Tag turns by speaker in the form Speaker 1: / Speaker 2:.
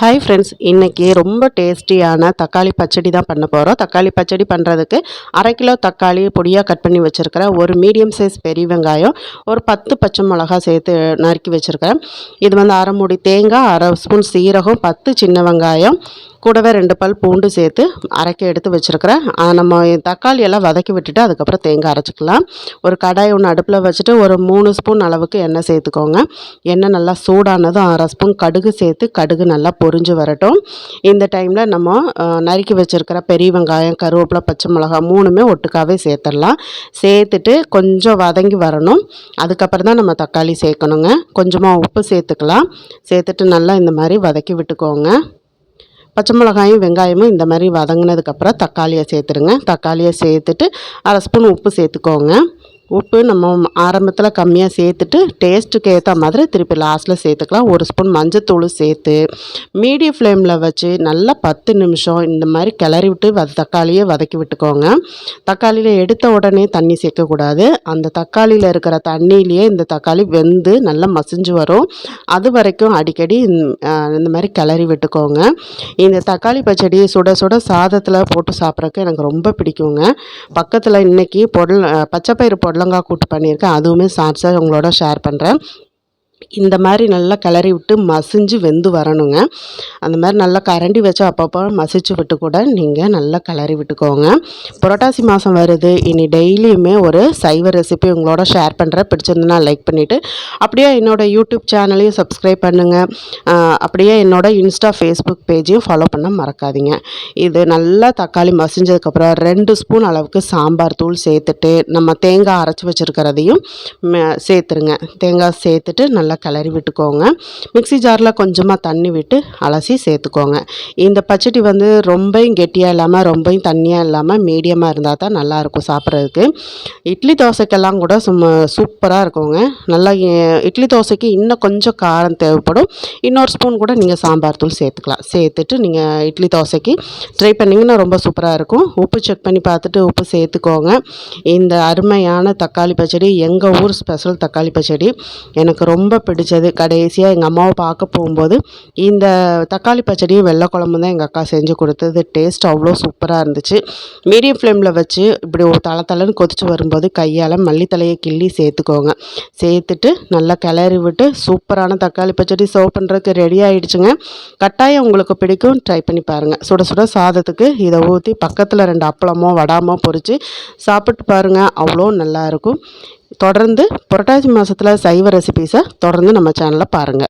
Speaker 1: Hi friends இன்றைக்கி ரொம்ப டேஸ்டியான தக்காளி பச்சடி தான் பண்ண போகிறோம் தக்காளி பச்சடி பண்ணுறதுக்கு அரை கிலோ தக்காளி பொடியாக கட் பண்ணி வச்சுருக்கிறேன். ஒரு மீடியம் சைஸ் பெரிய வெங்காயம் ஒரு பத்து பச்சை மிளகா சேர்த்து நறுக்கி வச்சுருக்கிறேன். இது வந்து அரை மூடி தேங்காய் அரை ஸ்பூன் சீரகம் பத்து சின்ன வெங்காயம் கூடவே ரெண்டு பல் பூண்டு சேர்த்து அரைக்க எடுத்து வச்சுருக்கிறேன். நம்ம தக்காளி எல்லாம் வதக்கி விட்டுட்டு அதுக்கப்புறம் தேங்காய் அரைச்சிக்கலாம். ஒரு கடாய் ஒன்று அடுப்பில் வச்சுட்டு ஒரு மூணு ஸ்பூன் அளவுக்கு எண்ணெய் சேர்த்துக்கோங்க. எண்ணெய் நல்லா சூடானதும் அரை ஸ்பூன் கடுகு சேர்த்து கடுகு நல்லா பொரிஞ்சு வரட்டும். இந்த டைமில் நம்ம நறுக்கி வச்சுருக்கிற பெரிய வெங்காயம் கருவேப்பிலை பச்சை மிளகா மூணுமே ஒட்டுக்காவே சேர்த்துடலாம். சேர்த்துட்டு கொஞ்சம் வதங்கி வரணும். அதுக்கப்புறம் தான் நம்ம தக்காளி சேர்க்கணுங்க. கொஞ்சமாக உப்பு சேர்த்துக்கலாம். சேர்த்துட்டு நல்லா இந்த மாதிரி வதக்கி விட்டுக்கோங்க. பச்சை மிளகாயும் வெங்காயமும் இந்த மாதிரி வதங்கினதுக்கப்புறம் தக்காளியை சேர்த்துருங்க தக்காளியை சேர்த்துட்டு அரை ஸ்பூன் உப்பு சேர்த்துக்கோங்க. உப்பு நம்ம ஆரம்பத்தில் கம்மியாக சேர்த்துட்டு டேஸ்ட்டுக்கு ஏற்ற மாதிரி திருப்பி லாஸ்ட்டில் சேர்த்துக்கலாம். ஒரு ஸ்பூன் மஞ்சத்தூள் சேர்த்து மீடியம் ஃப்ளேமில் வச்சு நல்லா பத்து நிமிஷம் இந்த மாதிரி கிளறி விட்டு தக்காளியை வதக்கி விட்டுக்கோங்க. தக்காளியில் எடுத்த உடனே தண்ணி சேர்க்கக்கூடாது அந்த தக்காளியில் இருக்கிற தண்ணியிலேயே இந்த தக்காளி வெந்து நல்லா மசிஞ்சு வரும். அது வரைக்கும் அடிக்கடி இந்த மாதிரி கிளறி விட்டுக்கோங்க. இந்த தக்காளி பச்சடி சுட சுட சாதத்தில் போட்டு சாப்பிட்றதுக்கு எனக்கு ரொம்ப பிடிக்குங்க. பக்கத்தில் இன்றைக்கி பொருள் பச்சைப்பயிறு பொருள் புடலங்காய் கூட்டு பண்ணியிருக்கேன். அதுவுமே ஷார்ட்ஸாக உங்களோட ஷேர் பண்ணுறேன் இந்த மாதிரி நல்லா கிளறி விட்டு மசிஞ்சு வெந்து வரணுங்க. அந்த மாதிரி நல்லா கரண்டி வச்சு அப்பப்போ மசிச்சு விட்டு கூட நீங்கள் நல்லா கிளறி விட்டுக்கோங்க. புரட்டாசி மாதம் வருது. இனி டெய்லியுமே ஒரு சைவ ரெசிபி உங்களோட ஷேர் பண்ணுறேன் பிடிச்சிருந்துன்னா லைக் பண்ணிவிட்டு அப்படியே என்னோடய யூடியூப் சேனலையும் சப்ஸ்கிரைப் பண்ணுங்கள் அப்படியே என்னோடய இன்ஸ்டா ஃபேஸ்புக் பேஜையும் ஃபாலோ பண்ண மறக்காதீங்க. இது நல்லா தக்காளி மசிஞ்சதுக்கப்புறம் ரெண்டு ஸ்பூன் அளவுக்கு சாம்பார் தூள் சேர்த்துட்டு நம்ம தேங்காய் அரைச்சி வச்சுருக்கிறதையும் சேர்த்துருங்க. தேங்காய் சேர்த்துட்டு நல்லா கிளறி விட்டுக்கோங்க. மிக்சி ஜாரில் கொஞ்சமாக தண்ணி விட்டு அலசி சேர்த்துக்கோங்க. இந்த பச்சடி வந்து ரொம்பையும் கெட்டியாக இல்லாமல் ரொம்பவும் தண்ணியாக இல்லாமல் மீடியமாக இருந்தால் தான் நல்லாயிருக்கும் சாப்பிட்றதுக்கு. இட்லி தோசைக்கெல்லாம் கூட சும்மா சூப்பராக இருக்குங்க. நல்லா இட்லி தோசைக்கு இன்னும் கொஞ்சம் காரம் தேவைப்படும். இன்னொரு ஸ்பூன் கூட நீங்கள் சாம்பார் தூள் சேர்த்துக்கலாம். சேர்த்துட்டு நீங்கள் இட்லி தோசைக்கு ட்ரை பண்ணிங்கன்னா ரொம்ப சூப்பராக இருக்கும். உப்பு செக் பண்ணி பார்த்துட்டு உப்பு சேர்த்துக்கோங்க. இந்த அருமையான தக்காளி பச்சடி எங்கள் ஊர் ஸ்பெஷல் தக்காளி பச்சடி எனக்கு ரொம்ப பிடிச்சது. கடைசியாக எங்கள் அம்மாவை பார்க்க போகும்போது இந்த தக்காளி பச்சடியும் வெள்ளை குழம்பு தான் எங்கள் அக்கா செஞ்சு கொடுத்தது. டேஸ்ட் அவ்வளோ சூப்பராக இருந்துச்சு. மீடியம் ஃப்ளேமில் வச்சு இப்படி ஒரு தலை தலைன்னு கொதிச்சு வரும்போது கையால் மல்லித்தலையை கிள்ளி சேர்த்துக்கோங்க. சேர்த்துட்டு நல்லா கிளறி விட்டு சூப்பரான தக்காளி பச்சடி சர்வ் பண்ணுறதுக்கு ரெடி ஆகிடுச்சுங்க கட்டாயம் உங்களுக்கு பிடிக்கும் ட்ரை பண்ணி பாருங்கள் சுட சுட சாதத்துக்கு இதை ஊற்றி பக்கத்தில் ரெண்டு அப்பளமோ வடாமோ பொறிச்சு சாப்பிட்டு பாருங்கள் அவ்வளோ நல்லாயிருக்கும் தொடர்ந்து புரட்டாசி மாதத்தில் சைவ ரெசிபீஸை தொடர்ந்து நம்ம சேனலில் பாருங்கள்